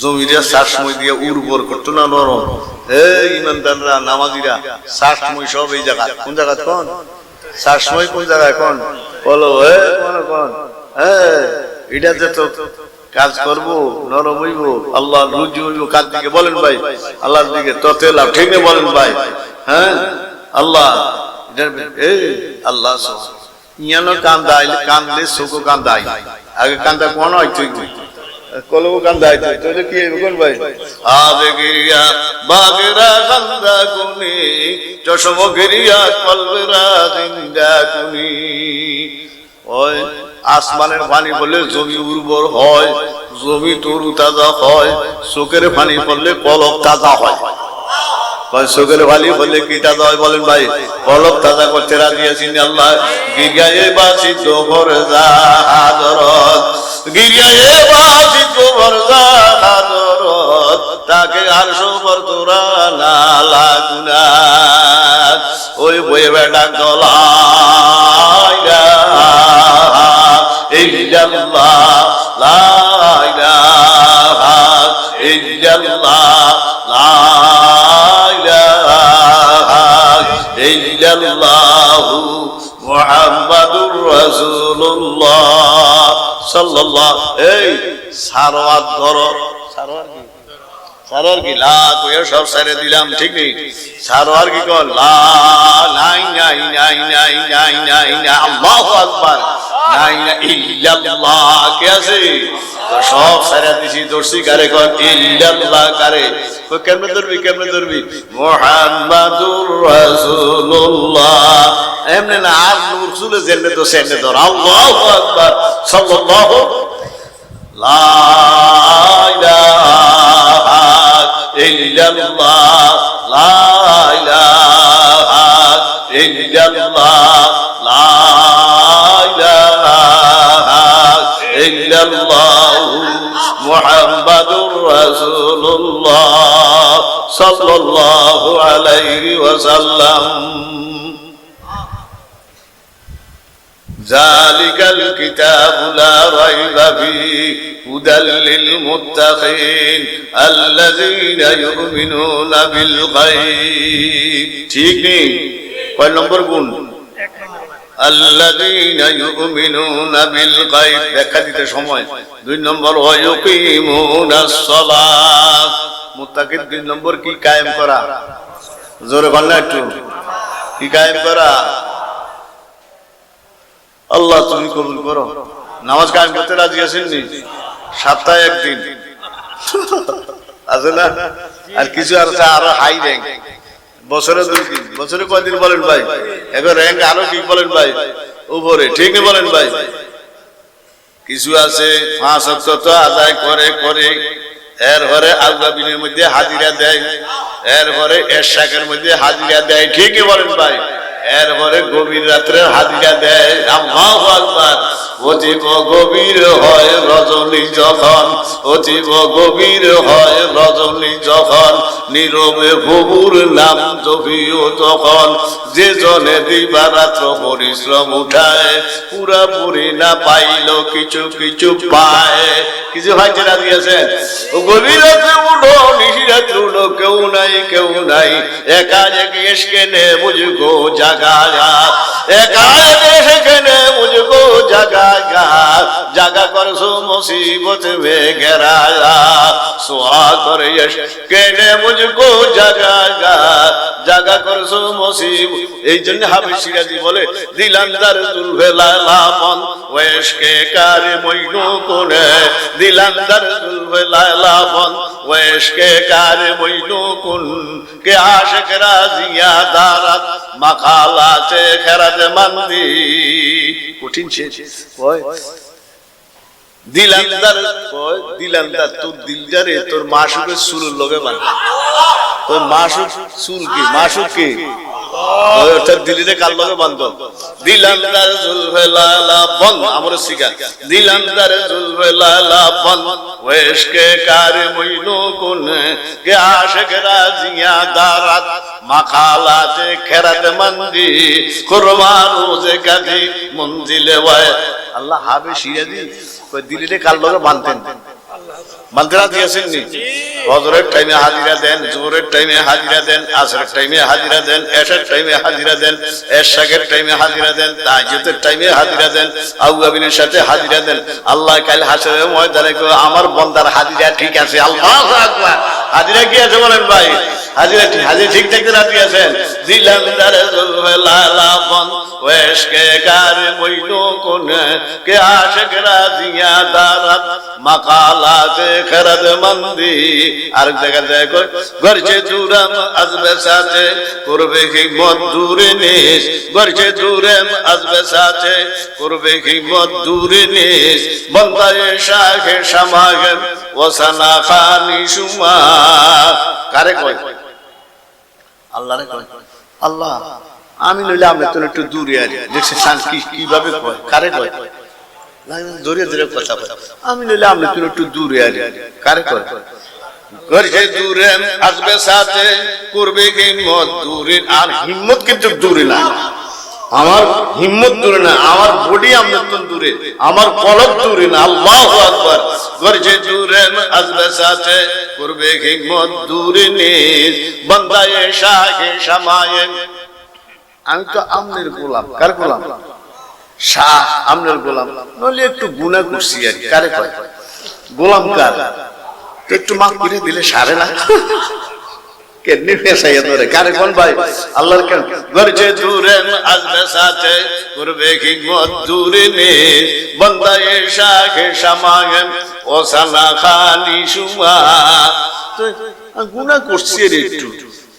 জমিটা শ্বাসমূই দিয়ে উর্বর করতো না নরম? এই ইমানদাররা, নামাজিরা সব এই জায়গা কোন জায়গা কোন? কোন জায়গায় কোন? বলো হে কোন কোন? যে তো কাজ করব, নরম হইব আল্লাহ রুজি হইব, কার দিকে বলেন ভাই? আল্লাহর দিকে ততে লাভ ঠিক না বলেন ভাই। হ্যাঁ? আল্লাহ এই, আল্লাহ ইয়ানো কান্দা, আইলে কান্দলে চোখও কান্দা আগে কান্দা কোন হয় তুই? কি ভাই? গিরিয়া গিরিয়া আসমানের পানি পড়লে জমি উর্বর হয়, জমি তরু তাজা হয়, চোখের পানি পড়লে কলব তাজা হয়। চোখের পানি পড়লে কি তাজা হয় বলেন ভাই? কলব তাজা করতে রাজি আছেন আল্লাহ। গিরিয়ায় বাসি তো ভর জাহাদরত গিরিয়ায় বাসি জাহাদরত তাকে আর সবর তোরা লাগুনা ওই বয়ে বেটা গলায় ইল্লাল্লাহ লা ইলাহা ইল্লাল্লাহ লা সাল্লাল্লাহ এই সারওয়াত ধরো। সারওয়াত কি? সারোয়ার কি? লা, কইয়া সব সারে দিলাম, ঠিক নেই। সারোয়ার কি কর? লা নাই নাই নাই নাই নাই নাই না আল্লাহু আকবার। নাই না ইল্লাল্লাহ, কে আছে? সব দিছি দর্শি কারে ইল্লাল্লাহ, কারে? তো কেমনে ধরবি কেমনে ধরবি? মুহাম্মাদুর রাসূলুল্লাহ। এমনে না, আর জেনে তো সেনে ধর। আল্লাহু আকবার। সাল্লাল্লাহু লা ইলাহা ইল্লাল্লাহ লা ইলাহা ইল্লাল্লাহ লা ইলাহা ইল্লাল্লাহ মুহাম্মাদুর রাসূলুল্লাহ সাল্লাল্লাহু আলাইহি ওয়াসাল্লাম ذلك الكتاب لا ريب فيه هدى للمتقين الذين يؤمنون بالغيب ঠিক নেই কয় নম্বর গুণ الذين يؤمنون بالغيب ব্যাখ্যা দিতে সময় দুই নম্বর ويقيمون الصلاة মুত্তাকির দুই নম্বর কি কায়েম করা জোরে বল না একটু কি কায়েম করা আল্লাহ তুমি কবুল করো। নামাজ কায়েম করতে রাজি আছেন নি সপ্তাহে একদিন। আছে না? আর কিছু আর আরও হাই র্যাঙ্ক বছরে দুই দিন। বছরে কয়দিন বলেন ভাই? এবার র্যাঙ্ক আরও কি বলেন ভাই। উপরে ঠিক বলেন ভাই। কিছু আছে, পাঁচ অক্ষ আদায় করে করে। এর পরে আলগাবিনের মধ্যে হাজিরা দেয়। এর পরে এরশাকের মধ্যে হাজিরা দেয়। ঠিকই বলেন ভাই। এরপরে গভীর রাত্রে হাজিরা দেয়, আল্লাহু আকবার। অতীব গভীর হয় রজনী যখন, অতীব গভীর হয় রজনী যখন নীরবে ভবুর নাম জপিও তখন। যে জনে দিবারাত্র পরিশ্রম উঠায় পুরাপুরি না পাইল কিছু কিছু পায়। কিছু ভাইতে রাজি আছেন? ও গভীর উঠো কেউ নাই কেউ নাই। একা জেগে এসকেনে বুঝগো জাগায়া। একা জেগে বুঝগো জাগায়া মে গেরায়া সোয়া করে কেনে মুঝকো জাগায়া জাগা করছ মুসিব এই জন্য হাবিব সিরাজি বলে দিলান্দার দুলভে লালাপন ওয়েশকে কারে মইনু কোনে দিলান্দার দুলভে লালাপন ওয়েশকে কারে মইনু কুন কে আশিক রাজিয়া দারাত মাকালাতে খেরাত মন্দি। কঠিন শেষ দিলান্দার দিলান্দার তোর দিলদারে তোর মাসুকের চুলের লগে বান্ধা তোর মাসুক চুল। কি মাসুক কি? অর্থাৎ দিলিরে কাল লগে বান্ধ? দিলান্দার জুলফে লালা বন আমার শিকা দিলান্দার জুলফে লালা বন ওয়েশকে কারে মইনো কোন? কে আশক রাজিয়া দারাত? মাকালাতে খেরাত মন্দি। কুরমা রোজে কাজি মঞ্জিলে ওয়ায়। আল্লাহ হাবে সিরাজি দিলিরে কাল লোকে বানতেন? বানতে রাজি আছেন নি হজরের টাইমে হাজিরা দেন জোরের টাইমে হাজিরা দেন, আসরের টাইমে হাজিরা দেন, এশার টাইমে হাজিরা দেন এশাকের টাইমে হাজিরা দেন, তাহাজ্জুদের টাইমে হাজিরা দেন আউয়াবিনের সাথে হাজিরা দেন। আল্লাহ কাল হাসরের ময়দানে আমার বন্দার হাজিরা ঠিক আছে, আল্লাহু হাজিরা কি আছে বলেন ভাই? হাজিরা ঠিক হাজিরা ঠিক থাকতে রাজি আছেন? দিলাম দারে জুলফে লালা বন, ওয়েশকে কারে মইনো কোন কে আশক রাজিয়া দারাত, মাকালাতে খরদ মন্দি। আর দেখো গরজে জুরাম আজবে সাথে, করবে কি মধুরে নিস গরজে জুরাম আজবে সাথে, করবে কি মধুরে নিস বন্দায়ে ওসানা খানি সুমা কারে কয়? আল্লাহ রে কয়। আল্লাহ, আমি নইলে আমরা তো একটু দূরে আছি দেখছি কীভাবে কয়? কারে কয়? কথা বলে। আমি নইলে আমরা তো একটু দূরে আছি কারে কয় করছে দূরে আসবে সাথে করবে হিম্মত দূরে। আর হিম্মত কিন্তু দূরে না। আমার হিম্মত দূরে না আমার বডি তো দূরে। আমার কলক দূরে না। আল্লাহ আকবার। করছে দূরে আসবে সাথে করবে হিম্মত দূরে নিস বন্দায়ে শাহে সামায়ে আমি তো আমনের গোলাম। কার গোলাম? শাহ আমনের গোলাম। নইলে একটু গুণা করছি আর কি। কারে কয়? গোলাম কার? একটু মাফ করে দিলে সারে না? কেমনি ফেসাইয়া ধরে, কারে কোন ভাই? আল্লাহর কেন? গরজে দূরে আসবে সাথে করবে হিম্মত দূরে নে। বন্দায়ে শাহে সামাগেন, ও সানা খানি সুমা। তো গুনাহ করছি রে একটু।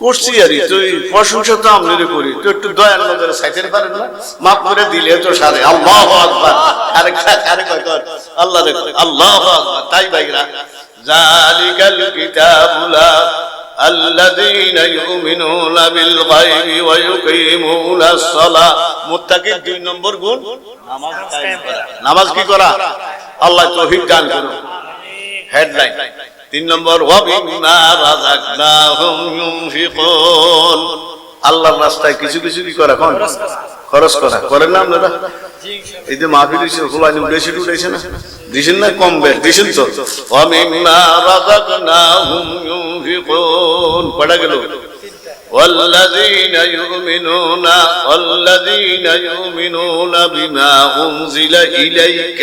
করছি আর কি, তুই প্রশংসা তো আমনের করি তুই একটু দয়ার নজরে সাইতে পারেন না মাফ করে দিলে তো সারে আল্লাহ আকবার আরে আরে কয় কর আল্লাহ রে কয়, আল্লাহ আকবার তাই ভাইরা জালিকাল কিতাবুলা الذين يؤمنون بالغيب ويقيمون الصلاة মুত্তাকির দুই নম্বর গুণ নামাজ কায়েম করা নামাজ কি করা আল্লাহ তৌফিক দান করুন হেডলাইন তিন নম্বর ওয়াবিমা রাযাকনাহুম ইউনফিকুন আল্লাহর রাস্তায় কিছু কিছু কি করা কোন খরচ করা করেন না আপনারা এই যে মাহফিল হইছে ফুলানি বেশি উঠেছে না দিছেন না কম বেশ দিছেন তো ওয়াবিমা রাযাকনাহুম ইউনফিকুন পড়া গেল والذين يؤمنون والذين يؤمنون بما أنزل إليك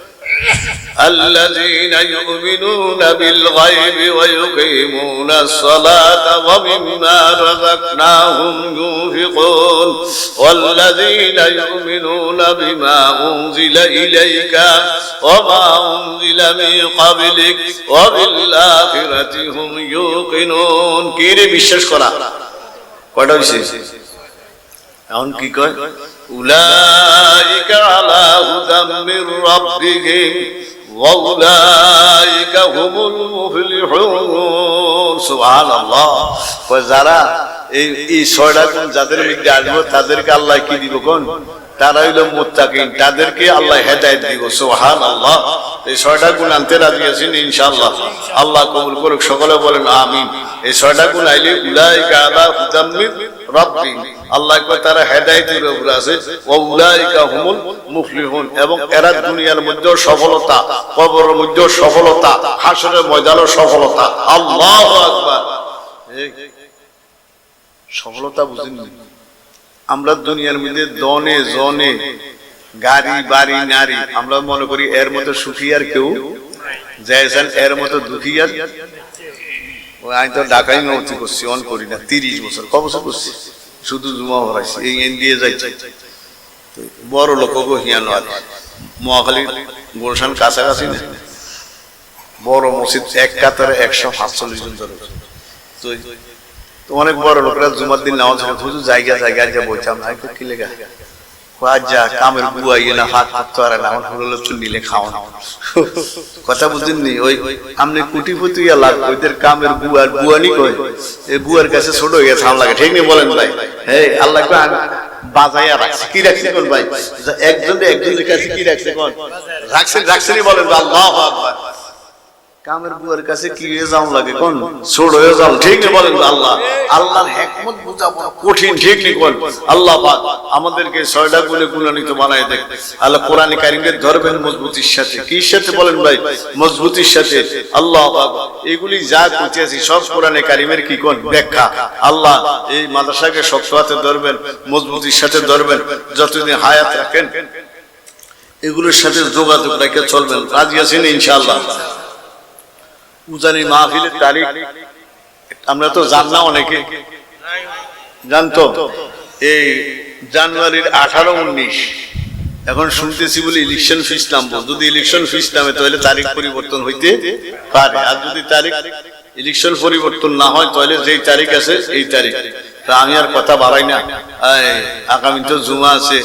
الذين يؤمنون بالغيب ويقيمون الصلاة ومما رزقناهم ينفقون والذين يؤمنون بما أنزل إليك وما أنزل من قبلك وبالآخرة هم يوقنون كيري بشش করা কটা হয়েছে এখন আলা হুদাম মির রাব্বিহিম, ওয়া উলাইকা হুমুল মুফলিহুন। সুবহানাল্লাহ। কয় এই এই ছয়টা গুণ যাদের মধ্যে আসব তাদেরকে আল্লাহ কি দিব কোন? তারা হইল মুত্তাকিন, তাদেরকে আল্লাহ হেদায়েত দিব, সুবহানাল্লাহ। এই ছয়টা গুণ আনতে রাজি আছেন ইনশাআল্লাহ। আল্লাহ কবুল করুক, সকলে বলেন আমিন। এই ছয়টা গুণ আইলে উলাইকা আলা হুদাম মির রাব্বিহিম। আল্লাহ তারা হেদায়েতের উপরে আছে। হুমুল মুফলিহুন। এবং এরা দুনিয়ার মধ্যে সফলতা, কবরের সফলতা, হাসরের ময়দানের সফলতা। আল্লাহু সফলতা আমরা দুনিয়ার মধ্যে দনে জনে গাড়ি, বাড়ি, নারী, আমরা মনে করি এর মতো সুখী আর কেউ যাইছেন এর মতো দুঃখী আর আমি তো ঢাকায় নথি করছি অন করি না, তিরিশ বছর, ক বছর করছি? শুধু জুমা পড়াইছে, এই এন দিয়ে যাইছে বড় লোককে হিয়ানো আর মহাখালী গুলশান কাছাকাছি বড় মসজিদ এক কাতারে একশো সাতচল্লিশ জন ধরে। তো তো অনেক বড় লোকরা জুমার দিন নামাজ হুজুর জায়গা জায়গা যে বলতাম না একটু কি লেগা না, হাত হাত তো খাও কথা বুঝেননি ওই কামের বুয়ার বুয়ার কাছে ছোট লাগে রাখছে। কি রাখছে ভাই? একজন একজনের কাছে কি রাখছে রাখছেন বলেন কামের বুয়ার কাছে কি যাও লাগে কোন? ছোট হয়ে ঠিক নেই বলেন আল্লাহ। আল্লাহর হেকমত বুঝাবো কঠিন ঠিক নেই কোন আল্লাহ পাক আমাদেরকে ছয়টা গুণে গুণান্বিত বানায় দেখ আল্লাহ কোরআনে কারিমের ধরবেন মজবুতির সাথে। কি সাথে বলেন ভাই? মজবুতির সাথে। আল্লাহ পাক এগুলি যা করতেছি সব কোরআনে কারিমের কি কোন? ব্যাখ্যা। আল্লাহ এই মাদ্রাসাকে শক্ত হাতে ধরবেন, মজবুতির সাথে ধরবেন, যতদিন হায়াত রাখেন, এগুলোর সাথে যোগাযোগ রেখে চলবেন। রাজি আছেন ইনশাআল্লাহ? উজানি মাহফিলের তারিখ আমরা তো জান না অনেকে। জানতো? এই জানুয়ারির আঠারো উনিশ। এখন শুনতেছি বলে ইলেকশন ফিস নামবো। যদি ইলেকশন ফিস নামে তাহলে তারিখ পরিবর্তন হইতে পারে। আর যদি তারিখ ইলেকশন পরিবর্তন না হয়, তাহলে যেই তারিখ আছে, এই তারিখ। তা আমি আর কথা বাড়াই না। আগামী তো জুমা আছে।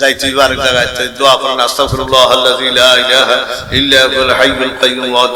যাইতে আর জায়গায়। দোয়া করেন, আস্তাগফিরুল্লাহ আল্লাযী লা ইলাহা ইল্লা হুয়াল হাইয়ুল কাইয়্যুম ওয়া